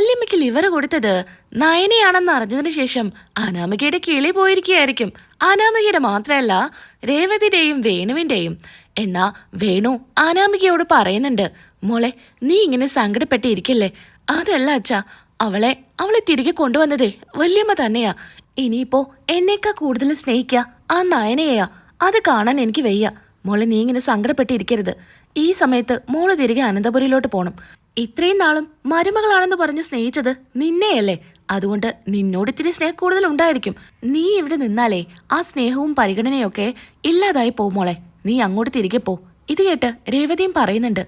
വല്യമ്മയ്ക്ക് liver കൊടുത്തത് നയനയാണെന്ന് അറിഞ്ഞതിന് ശേഷം അനാമികയുടെ കിളി പോയിരിക്കുകയായിരിക്കും. അനാമികയുടെ മാത്രമല്ല രേവതിയുടെയും വേണുവിന്റെയും. എന്നാ വേണു അനാമികയോട് പറയുന്നുണ്ട് മോളെ നീ ഇങ്ങനെ സങ്കടപ്പെട്ടിരിക്കല്ലേ? അതല്ല അച്ഛാ അവളെ അവളെ തിരികെ കൊണ്ടുവന്നതേ വല്യമ്മ തന്നെയാ. ഇനിയിപ്പോ എന്നേക്കാ കൂടുതൽ സ്നേഹിക്ക ആ നയനയെയാ? അത് കാണാൻ എനിക്ക് വയ്യ. മോളെ നീ ഇങ്ങനെ സങ്കടപ്പെട്ടിരിക്കരുത്. ഈ സമയത്ത് മോൾ തിരികെ അനന്തപുരിയിലോട്ട് പോണം. ഇത്രയും നാളും മരുമകളാണെന്ന് പറഞ്ഞ് സ്നേഹിച്ചത് നിന്നെയല്ലേ? അതുകൊണ്ട് നിന്നോട് ഇത്തിരി സ്നേഹം കൂടുതൽ ഉണ്ടായിരിക്കും നീ ഇവിടെ നിന്നാലേ ആ സ്നേഹവും പരിഗണനയൊക്കെ ഇല്ലാതായി പോ മോളെ. നീ അങ്ങോട്ട് തിരികെ പോ. ഇത് കേട്ട് രേവതിയും പറയുന്നുണ്ട്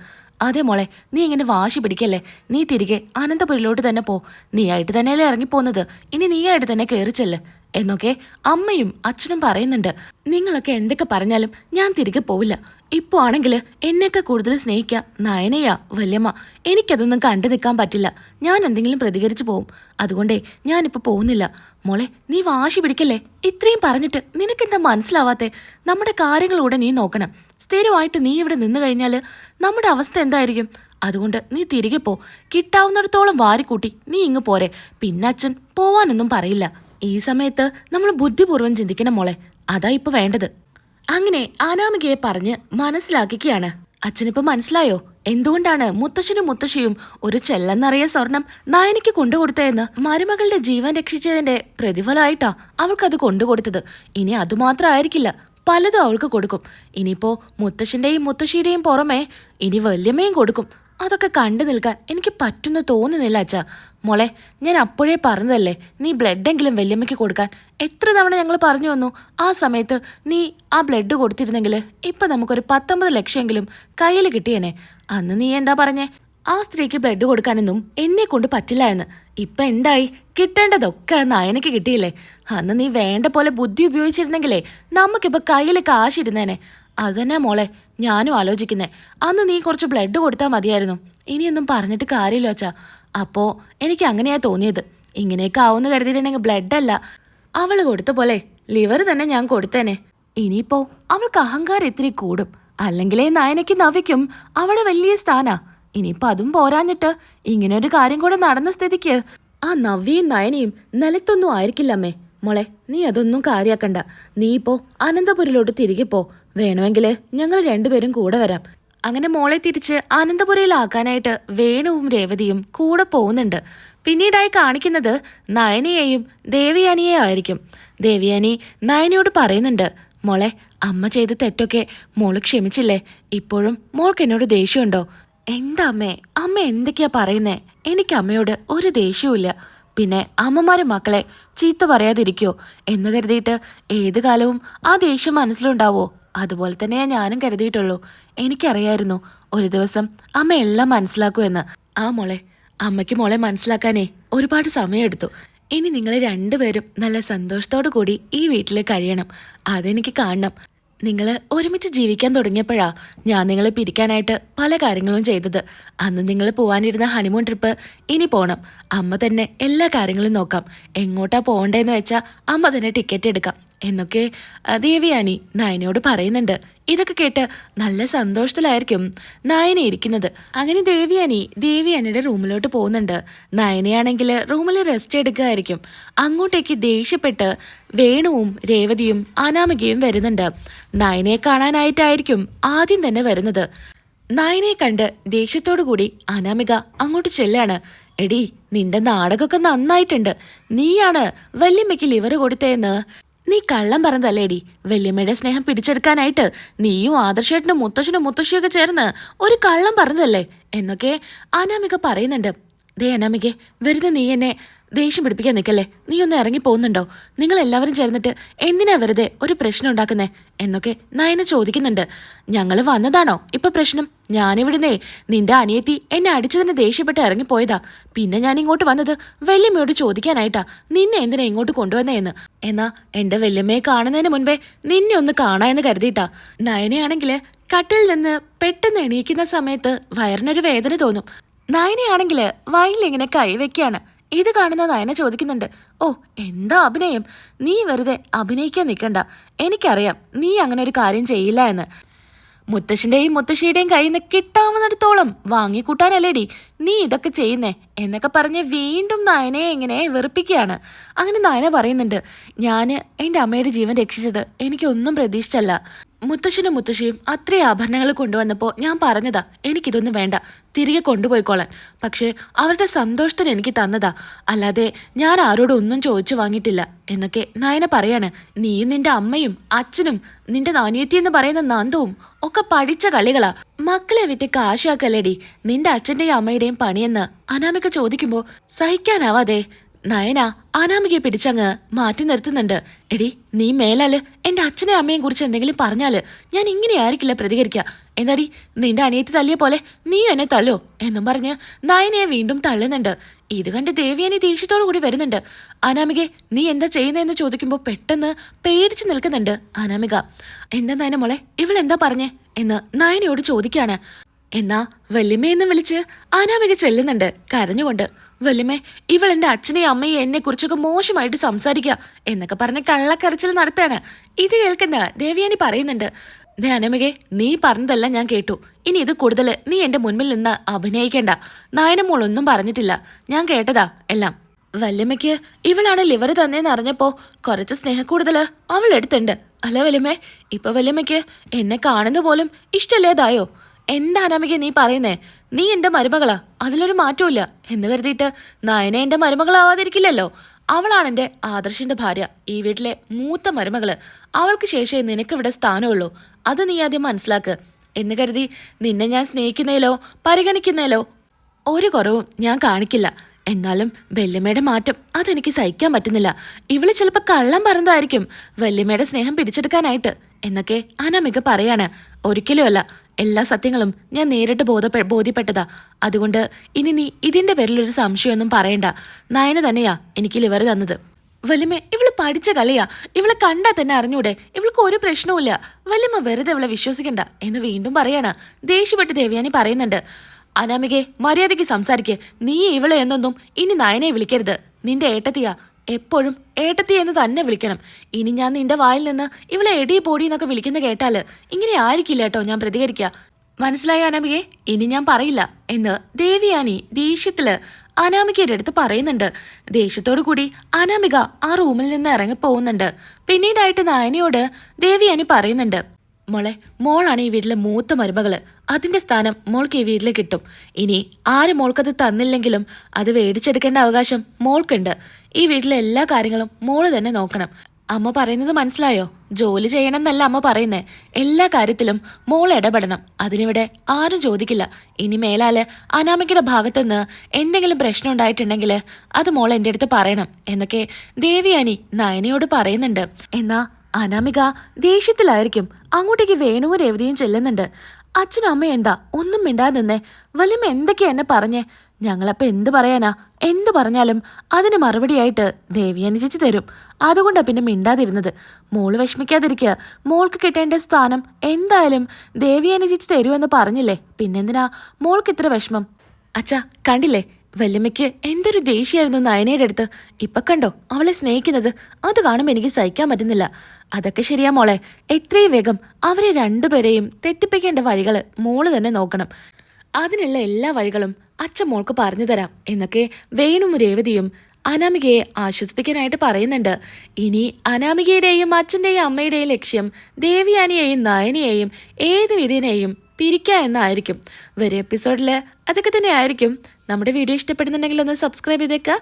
അതെ മോളെ നീ ഇങ്ങനെ വാശി പിടിക്കല്ലേ? നീ തിരികെ അനന്തപുരിലോട്ട് തന്നെ പോ. നീയായിട്ട് തന്നെയല്ലേ ഇറങ്ങിപ്പോന്നത്. ഇനി നീയായിട്ട് തന്നെ കയറിച്ചല്ലേ എന്നൊക്കെ അമ്മയും അച്ഛനും പറയുന്നുണ്ട്. നിങ്ങളൊക്കെ എന്തൊക്കെ പറഞ്ഞാലും ഞാൻ തിരികെ പോവില്ല. ഇപ്പോ ആണെങ്കിൽ എന്നെയൊക്കെ കൂടുതൽ സ്നേഹിക്ക. നയനയാ വല്യമ്മ. എനിക്കതൊന്നും കണ്ടു നിൽക്കാൻ പറ്റില്ല. ഞാൻ എന്തെങ്കിലും പ്രതികരിച്ചു പോവും. അതുകൊണ്ടേ ഞാനിപ്പോ പോകുന്നില്ല. മോളെ നീ വാശി പിടിക്കല്ലേ? ഇത്രയും പറഞ്ഞിട്ട് നിനക്കെന്താ മനസ്സിലാവാത്തെ? നമ്മുടെ കാര്യങ്ങളൂടെ നീ നോക്കണം. സ്ഥിരമായിട്ട് നീ ഇവിടെ നിന്ന് കഴിഞ്ഞാൽ നമ്മുടെ അവസ്ഥ എന്തായിരിക്കും? അതുകൊണ്ട് നീ തിരികെ പോ. കിട്ടാവുന്നിടത്തോളം വാരിക്കൂട്ടി നീ ഇങ്ങ് പോരെ. പിന്നച്ഛൻ പോവാനൊന്നും പറയില്ല. ഈ സമയത്ത് നമ്മൾ ബുദ്ധിപൂർവം ചിന്തിക്കണം മോളെ. അതാ ഇപ്പൊ വേണ്ടത്. അങ്ങനെ അനാമികയെ പറഞ്ഞ് മനസ്സിലാക്കിക്കുകയാണ് അച്ഛനിപ്പോ മനസ്സിലായോ? എന്തുകൊണ്ടാണ് മുത്തശ്ശനും മുത്തശ്ശിയും ഒരു ചെല്ലെന്നറിയ സ്വർണം കൊണ്ടു കൊണ്ടുകൊടുത്തതെന്ന് മരുമകളുടെ ജീവൻ രക്ഷിച്ചതിന്റെ പ്രതിഫലമായിട്ടാ അവൾക്കത് കൊണ്ടുകൊടുത്തത്. ഇനി അതുമാത്രമായിരിക്കില്ല പലതും അവൾക്ക് കൊടുക്കും. ഇനിയിപ്പോ മുത്തശ്ശിന്റെയും മുത്തശ്ശിയുടെയും പുറമെ ഇനി വല്യമ്മയും കൊടുക്കും. അതൊക്കെ കണ്ടു നിൽക്കാൻ എനിക്ക് പറ്റുന്ന തോന്നുന്നില്ല അച്ഛാ. മോളെ ഞാൻ അപ്പോഴേ പറഞ്ഞതല്ലേ നീ ബ്ലഡെങ്കിലും വല്യമ്മയ്ക്ക് കൊടുക്കാൻ. എത്ര തവണ ഞങ്ങൾ പറഞ്ഞു വന്നു ആ സമയത്ത് നീ ആ ബ്ലഡ് കൊടുത്തിരുന്നെങ്കിൽ ഇപ്പൊ നമുക്കൊരു പത്തൊമ്പത് ലക്ഷമെങ്കിലും കയ്യിൽ കിട്ടിയേനെ. അന്ന് നീ എന്താ പറഞ്ഞേ? ആ സ്ത്രീക്ക് ബ്ലഡ് കൊടുക്കാനൊന്നും എന്നെ കൊണ്ട് പറ്റില്ല എന്ന്. ഇപ്പൊ എന്തായി? കിട്ടേണ്ടതൊക്കെ നയനക്ക് കിട്ടിയില്ലേ? അന്ന് നീ വേണ്ട പോലെ ബുദ്ധി ഉപയോഗിച്ചിരുന്നെങ്കിലേ നമുക്കിപ്പോ കയ്യിൽ കാശിരുന്നേനെ. അതന്നെ മോളെ ഞാനും ആലോചിക്കുന്നേ. അന്ന് നീ കുറച്ച് ബ്ലഡ് കൊടുത്താൽ മതിയായിരുന്നു. ഇനിയൊന്നും പറഞ്ഞിട്ട് കാര്യമില്ല വച്ചാ അപ്പോ എനിക്ക് അങ്ങനെയാ തോന്നിയത്. ഇങ്ങനെയൊക്കെ ആവുമെന്ന് കരുതിയിട്ടുണ്ടെങ്കിൽ അല്ല അവൾ കൊടുത്ത പോലെ ലിവർ തന്നെ ഞാൻ കൊടുത്തേനെ. ഇനിയിപ്പോ അവൾക്ക് അഹങ്കാരം ഇത്തിരി കൂടും. അല്ലെങ്കിലേ നയനയ്ക്ക് നവിക്കും. അവിടെ വലിയ സ്ഥാനാ. ഇനിയിപ്പോ അതും പോരാഞ്ഞിട്ട് ഇങ്ങനെ ഒരു കാര്യം കൂടെ നടന്ന സ്ഥിതിക്ക്. ആ നവ്യയും നയനയും നിലത്തൊന്നും ആയിരിക്കില്ലമ്മേ. മോളെ നീ അതൊന്നും കാര്യാക്കണ്ട. നീ ഇപ്പോ അനന്തപുരിലോട്ട് തിരികെ പോ. വേണമെങ്കിൽ ഞങ്ങൾ രണ്ടുപേരും കൂടെ വരാം. അങ്ങനെ മോളെ തിരിച്ച് അനന്തപുരയിലാക്കാനായിട്ട് വേണുവും രേവതിയും കൂടെ പോകുന്നുണ്ട്. പിന്നീടായി കാണിക്കുന്നത് നയനയെയും ദേവിയാനിയെ ആയിരിക്കും. ദേവിയാനി നയനയോട് പറയുന്നുണ്ട് മോളെ അമ്മ ചെയ്ത തെറ്റൊക്കെ മോൾ ക്ഷമിച്ചില്ലേ? ഇപ്പോഴും മോൾക്ക് എന്നോട് ദേഷ്യമുണ്ടോ? എന്താ അമ്മേ? അമ്മ എന്തൊക്കെയാ പറയുന്നേ? എനിക്ക് അമ്മയോട് ഒരു ദേഷ്യവുമില്ല. പിന്നെ അമ്മമാരും മക്കളെ ചീത്ത പറയാതിരിക്കോ എന്ന് കരുതിയിട്ട് ഏത് കാലവും ആ ദേഷ്യം മനസ്സിലുണ്ടാവോ? അതുപോലെ തന്നെയാ ഞാനും കരുതിയിട്ടുള്ളൂ. എനിക്കറിയായിരുന്നു ഒരു ദിവസം അമ്മ എല്ലാം മനസ്സിലാക്കൂ എന്ന്. ആ മോളെ അമ്മയ്ക്ക് മോളെ മനസ്സിലാക്കാനേ ഒരുപാട് സമയമെടുത്തു. ഇനി നിങ്ങളെ രണ്ടുപേരും നല്ല സന്തോഷത്തോടു കൂടി ഈ വീട്ടിൽ കഴിയണം. അതെനിക്ക് കാണണം. നിങ്ങൾ ഒരുമിച്ച് ജീവിക്കാൻ തുടങ്ങിയപ്പോഴാ ഞാൻ നിങ്ങളെ പിരിക്കാനായിട്ട് പല കാര്യങ്ങളും ചെയ്തത്. അന്ന് നിങ്ങൾ പോവാനിരുന്ന ഹണിമൂൺ ട്രിപ്പ് ഇനി പോണം. അമ്മ തന്നെ എല്ലാ കാര്യങ്ങളും നോക്കാം. എങ്ങോട്ടാ പോകണ്ടേന്ന് വെച്ചാൽ അമ്മ തന്നെ ടിക്കറ്റ് എടുക്കാം. എന്നൊക്കെ ദേവിയാനി നയനയോട് പറയുന്നുണ്ട്. ഇതൊക്കെ കേട്ട് നല്ല സന്തോഷത്തിലായിരിക്കും നയന ഇരിക്കുന്നത്. അങ്ങനെ ദേവിയാനി ദേവിയാനിയുടെ റൂമിലോട്ട് പോകുന്നുണ്ട്. നയനയാണെങ്കിൽ റൂമിൽ റെസ്റ്റ് എടുക്കുകയായിരിക്കും. അങ്ങോട്ടേക്ക് ദേഷ്യപ്പെട്ട് വേണുവും രേവതിയും അനാമികയും വരുന്നുണ്ട്. നയനയെ കാണാനായിട്ടായിരിക്കും ആദ്യം തന്നെ വരുന്നത്. നയനയെ കണ്ട് ദേഷ്യത്തോടു കൂടി അനാമിക അങ്ങോട്ട് ചെല്ലാണ്. എടി നിന്റെ നാടകമൊക്കെ നന്നായിട്ടുണ്ട്. നീയാണ് വല്യമ്മയ്ക്ക് ലിവർ കൊടുത്തേന്ന് നീ കള്ളം പറഞ്ഞതല്ലേടി. വല്യമ്മയുടെ സ്നേഹം പിടിച്ചെടുക്കാനായിട്ട് നീയും ആദർശേട്ടനും മുത്തശ്ശനും മുത്തശ്ശിയൊക്കെ ചേർന്ന് ഒരു കള്ളം പറഞ്ഞതല്ലേ? എന്നൊക്കെ അനാമിക പറയുന്നുണ്ട്. ദേ അനാമികെ വെറുതെ നീ എന്നെ ദേഷ്യം പിടിപ്പിക്കാൻ നിൽക്കല്ലേ? നീ ഒന്ന് ഇറങ്ങി പോകുന്നുണ്ടോ? നിങ്ങൾ എല്ലാവരും ചേർന്നിട്ട് എന്തിനാ വെറുതെ ഒരു പ്രശ്നം ഉണ്ടാക്കുന്നേ? എന്നൊക്കെ നയന ചോദിക്കുന്നുണ്ട്. ഞങ്ങൾ വന്നതാണോ? ഇപ്പൊ പ്രശ്നം? ഞാനിവിടുന്നേ. നിന്റെ അനിയത്തി എന്നെ അടിച്ചതിന് ദേഷ്യപ്പെട്ട് ഇറങ്ങിപ്പോയതാ. പിന്നെ ഞാൻ ഇങ്ങോട്ട് വന്നത് വല്യമ്മയോട് ചോദിക്കാനായിട്ടാ. നിന്നെ എന്തിനാ ഇങ്ങോട്ട് കൊണ്ടുവന്നേ എന്ന്? എന്നാ എന്റെ വല്യമ്മയെ കാണുന്നതിന് മുൻപേ നിന്നെ ഒന്ന് കാണാ എന്ന് കരുതിയിട്ടാ. നയനയാണെങ്കിൽ കട്ടിൽ നിന്ന് പെട്ടെന്ന് എണീക്കുന്ന സമയത്ത് വയറിനൊരു വേദന തോന്നും. നയനയാണെങ്കിൽ വയലിങ്ങനെ കൈവയ്ക്കാണ് ഇത് കാണുന്ന നയന ചോദിക്കുന്നുണ്ട്. ഓ എന്താ അഭിനയം? നീ വെറുതെ അഭിനയിക്കാൻ നിൽക്കണ്ട. എനിക്കറിയാം നീ അങ്ങനെ ഒരു കാര്യം ചെയ്യില്ല എന്ന്. മുത്തശ്ശന്റെയും മുത്തശ്ശിയുടെയും കയ്യിൽ നിന്ന് കിട്ടാവുന്നിടത്തോളം വാങ്ങിക്കൂട്ടാനല്ലേടി? നീ ഇതൊക്കെ ചെയ്യുന്നേ? എന്നൊക്കെ പറഞ്ഞ് വീണ്ടും നയനയെ ഇങ്ങനെ വെറുപ്പിക്കുകയാണ്. അങ്ങനെ നയന പറയുന്നുണ്ട് ഞാൻ എന്റെ അമ്മയുടെ ജീവൻ രക്ഷിച്ചത് എനിക്കൊന്നും പ്രതീക്ഷിച്ചല്ല. മുത്തശ്ശനും മുത്തശ്ശിയും അത്രയും ആഭരണങ്ങൾ കൊണ്ടുവന്നപ്പോൾ ഞാൻ പറഞ്ഞതാ എനിക്കിതൊന്നും വേണ്ട തിരികെ കൊണ്ടുപോയിക്കോളാൻ. പക്ഷേ അവരുടെ സന്തോഷത്തിന് എനിക്ക് തന്നതാ. അല്ലാതെ ഞാൻ ആരോടും ഒന്നും ചോദിച്ചു വാങ്ങിയിട്ടില്ല. എന്നൊക്കെ നയന പറയാണ്. നീയും നിന്റെ അമ്മയും അച്ഛനും നിന്റെ നാനിയത്തി എന്ന് പറയുന്ന നന്ദവും ഒക്കെ പഠിച്ച കളികളാ. മക്കളെ വിറ്റ് കാശാക്കല്ലേടി. നിന്റെ അച്ഛന്റെയും അമ്മയുടെയും പണിയെന്ന് അനാമിക ചോദിക്കുമ്പോ സഹിക്കാനാവാതെ നയന അനാമികയെ പിടിച്ചങ്ങ് മാറ്റി നിർത്തുന്നുണ്ട്. എടി നീ മേലാൽ എന്റെ അച്ഛനെ അമ്മയും കുറിച്ച് എന്തെങ്കിലും പറഞ്ഞാൽ ഞാൻ ഇങ്ങനെയായിരിക്കില്ല പ്രതികരിക്കുക എന്താടി നിന്റെ അനിയത്തി തല്ലിയ പോലെ നീ എന്നെ തല്ലോ എന്നും പറഞ്ഞ് നയനയെ വീണ്ടും തള്ളുന്നുണ്ട്. ഇത് കണ്ട് ദേവിയനി ദേഷ്യത്തോടു കൂടി വരുന്നുണ്ട്. അനാമികെ നീ എന്താ ചെയ്യുന്നതെന്ന് ചോദിക്കുമ്പോൾ പെട്ടെന്ന് പേടിച്ചു നിൽക്കുന്നുണ്ട് അനാമിക. എന്താ നയന മോളെ ഇവളെന്താ പറഞ്ഞേ എന്ന് നയനയോട് ചോദിക്കാണ്. എന്നാ വല്യമ്മയെന്ന് വിളിച്ച് അനാമിക ചെല്ലുന്നുണ്ട്. കരഞ്ഞുകൊണ്ട് വല്യമ്മേ ഇവൾ എന്റെ അച്ഛനെയും അമ്മയും എന്നെ കുറിച്ചൊക്കെ മോശമായിട്ട് സംസാരിക്കുക എന്നൊക്കെ പറഞ്ഞ് കള്ളക്കരച്ചിൽ നടത്താണ്. ഇത് കേൾക്കുന്ന ദേവിയാനി പറയുന്നുണ്ട് ദേ അനാമികെ നീ പറഞ്ഞതെല്ലാം ഞാൻ കേട്ടു. ഇനി ഇത് കൂടുതൽ നീ എന്റെ മുൻപിൽ നിന്ന് അഭിനയിക്കേണ്ട. നായനമോൾ ഒന്നും പറഞ്ഞിട്ടില്ല. ഞാൻ കേട്ടതാ എല്ലാം. വല്യമ്മയ്ക്ക് ഇവളാണ് ലിവർ തന്നേന്ന് അറിഞ്ഞപ്പോ കുറച്ച് സ്നേഹക്കൂടുതൽ അവൾ എടുത്തുണ്ട് അല്ല വല്യമ്മേ ഇപ്പൊ വല്യമ്മയ്ക്ക് എന്നെ കാണുന്ന പോലും ഇഷ്ടമല്ലേതായോ? എന്താ അനാമിക നീ പറയുന്നേ? നീ എന്റെ മരുമകളാ. അതിലൊരു മാറ്റവും എന്ന് കരുതിയിട്ട് നയന എന്റെ മരുമകളാവാതിരിക്കില്ലല്ലോ. അവളാണ് എന്റെ ആദർശിന്റെ ഭാര്യ ഈ വീട്ടിലെ മൂത്ത മരുമകൾ. അവൾക്ക് ശേഷമേ നിനക്കിവിടെ സ്ഥാനമുള്ളൂ. അത് നീ ആദ്യം മനസ്സിലാക്ക്. എന്ന് കരുതി നിന്നെ ഞാൻ സ്നേഹിക്കുന്നതിലോ പരിഗണിക്കുന്നതിലോ ഒരു കുറവും ഞാൻ കാണിക്കില്ല. എന്നാലും വല്യമ്മയുടെ മാറ്റം അതെനിക്ക് സഹിക്കാൻ പറ്റുന്നില്ല. ഇവൾ ചിലപ്പോൾ കള്ളം പറഞ്ഞതായിരിക്കും. വല്യമ്മയുടെ സ്നേഹം പിടിച്ചെടുക്കാനായിട്ട്. എന്നൊക്കെ അനാമിക പറയാണ്. ഒരിക്കലുമല്ല. എല്ലാ സത്യങ്ങളും ഞാൻ നേരിട്ട് ബോധപ്പെ ബോധ്യപ്പെട്ടതാ. അതുകൊണ്ട് ഇനി നീ ഇതിന്റെ പേരിലൊരു സംശയമൊന്നും പറയണ്ട. നയന തന്നെയാ എനിക്ക് ലിവർ തന്നത്. വലിമ ഇവൾ പഠിച്ച കളിയാ. ഇവളെ കണ്ടാ തന്നെ അറിഞ്ഞൂടെ? ഇവൾക്ക് ഒരു പ്രശ്നവുമില്ല. വലിമ വെറുതെ ഇവളെ വിശ്വസിക്കണ്ട എന്ന് വീണ്ടും പറയാണ്. ദേഷ്യപ്പെട്ട് ദേവ്യാനി പറയുന്നുണ്ട്. അനാമികെ മര്യാദയ്ക്ക് സംസാരിക്കേ. നീ ഇവളെ എന്നൊന്നും ഇനി നയനെ വിളിക്കരുത്. നിന്റെ ഏട്ടത്തിയാ. എപ്പോഴും ഏട്ടത്തി എന്ന് തന്നെ വിളിക്കണം. ഇനി ഞാൻ നിന്റെ വായിൽ നിന്ന് ഇവളെ എടി പൊടി എന്നൊക്കെ വിളിക്കുന്ന കേട്ടാൽ ഇങ്ങനെ ആയിരിക്കില്ല കേട്ടോ ഞാൻ പ്രതികരിക്കുക മനസ്സിലായോ അനാമികെ? ഇനി ഞാൻ പറയില്ല. എന്ന് ദേവിയാനി ദേഷ്യത്തിൽ അനാമികയുടെ അടുത്ത് പറയുന്നുണ്ട്. ദേഷ്യത്തോടു കൂടി അനാമിക ആ റൂമിൽ നിന്ന് ഇറങ്ങി പോകുന്നുണ്ട് പിന്നീടായിട്ട് നായനയോട് ദേവിയാനി പറയുന്നുണ്ട്. മോളെ മോളാണ് ഈ വീട്ടിലെ മൂത്ത മരുമകൾ. അതിന്റെ സ്ഥാനം മോൾക്ക് ഈ വീട്ടിൽ കിട്ടും. ഇനി ആര് മോൾക്കത് തന്നില്ലെങ്കിലും അത് മേടിച്ചെടുക്കേണ്ട അവകാശം മോൾക്കുണ്ട്. ഈ വീട്ടിലെ എല്ലാ കാര്യങ്ങളും മോൾ തന്നെ നോക്കണം. അമ്മ പറയുന്നത് മനസ്സിലായോ? ജോലി ചെയ്യണം എന്നല്ല അമ്മ പറയുന്നേ. എല്ലാ കാര്യത്തിലും മോൾ ഇടപെടണം. അതിനിവിടെ ആരും ചോദിക്കില്ല. ഇനി മേലാൽ അനാമികയുടെ ഭാഗത്തുനിന്ന് എന്തെങ്കിലും പ്രശ്നം ഉണ്ടായിട്ടുണ്ടെങ്കിൽ അത് മോൾ എന്റെ അടുത്ത് പറയണം എന്നൊക്കെ ദേവിയാനി നയനയോട് പറയുന്നുണ്ട്. എന്നാ അനാമിക ദേഷ്യത്തിലായിരിക്കും. അങ്ങോട്ടേക്ക് വേണുവും രേവതിയും ചെല്ലുന്നുണ്ട്. അച്ഛനും അമ്മ എന്താ? ഒന്നും മിണ്ടാതെ നിന്നേ. വല്യമ്മ എന്തൊക്കെയാ എന്നെ പറഞ്ഞേ? ഞങ്ങളപ്പോ എന്ത് പറയാനാ? എന്ത് പറഞ്ഞാലും അതിന് മറുപടിയായിട്ട് ദേവി അനുജിച്ച് തരും. അതുകൊണ്ടാ പിന്നെ മിണ്ടാതിരുന്നത്. മോൾ വിഷമിക്കാതിരിക്കുക. മോൾക്ക് കിട്ടേണ്ട സ്ഥാനം എന്തായാലും ദേവിയാനി ചേച്ചി തരുമെന്ന് പറഞ്ഞില്ലേ? പിന്നെന്തിനാ? മോൾക്ക് ഇത്ര വിഷമം. അച്ഛാ കണ്ടില്ലേ? വല്യമ്മയ്ക്ക് എന്തൊരു ദേഷ്യമായിരുന്നു നയനയുടെ അടുത്ത്. ഇപ്പൊ കണ്ടോ അവളെ സ്നേഹിക്കുന്നത്. അത് കാണുമ്പോൾ എനിക്ക് സഹിക്കാൻ പറ്റുന്നില്ല. അതൊക്കെ ശരിയാ മോളെ. എത്രയും വേഗം അവരെ രണ്ടുപേരെയും തെറ്റിപ്പിക്കേണ്ട വഴികൾ മോൾ തന്നെ നോക്കണം. അതിനുള്ള എല്ലാ വഴികളും അച്ഛൻ മോൾക്ക് പറഞ്ഞു തരാം എന്നൊക്കെ വേണും രേവതിയും അനാമികയെ ആശ്വസിപ്പിക്കാനായിട്ട് പറയുന്നുണ്ട്. ഇനി അനാമികയുടെയും അച്ഛന്റെയും അമ്മയുടെയും ലക്ഷ്യം ദേവിയാനിയെയും നയനിയെയും ഏത് വിധേനയെയും പിരിക്കുക എന്നായിരിക്കും. വരും എപ്പിസോഡിൽ അതൊക്കെ തന്നെ ആയിരിക്കും. നമ്മുടെ വീഡിയോ ഇഷ്ടപ്പെടുന്നുണ്ടെങ്കിൽ ഒന്ന് സബ്സ്ക്രൈബ് ചെയ്തേക്കുക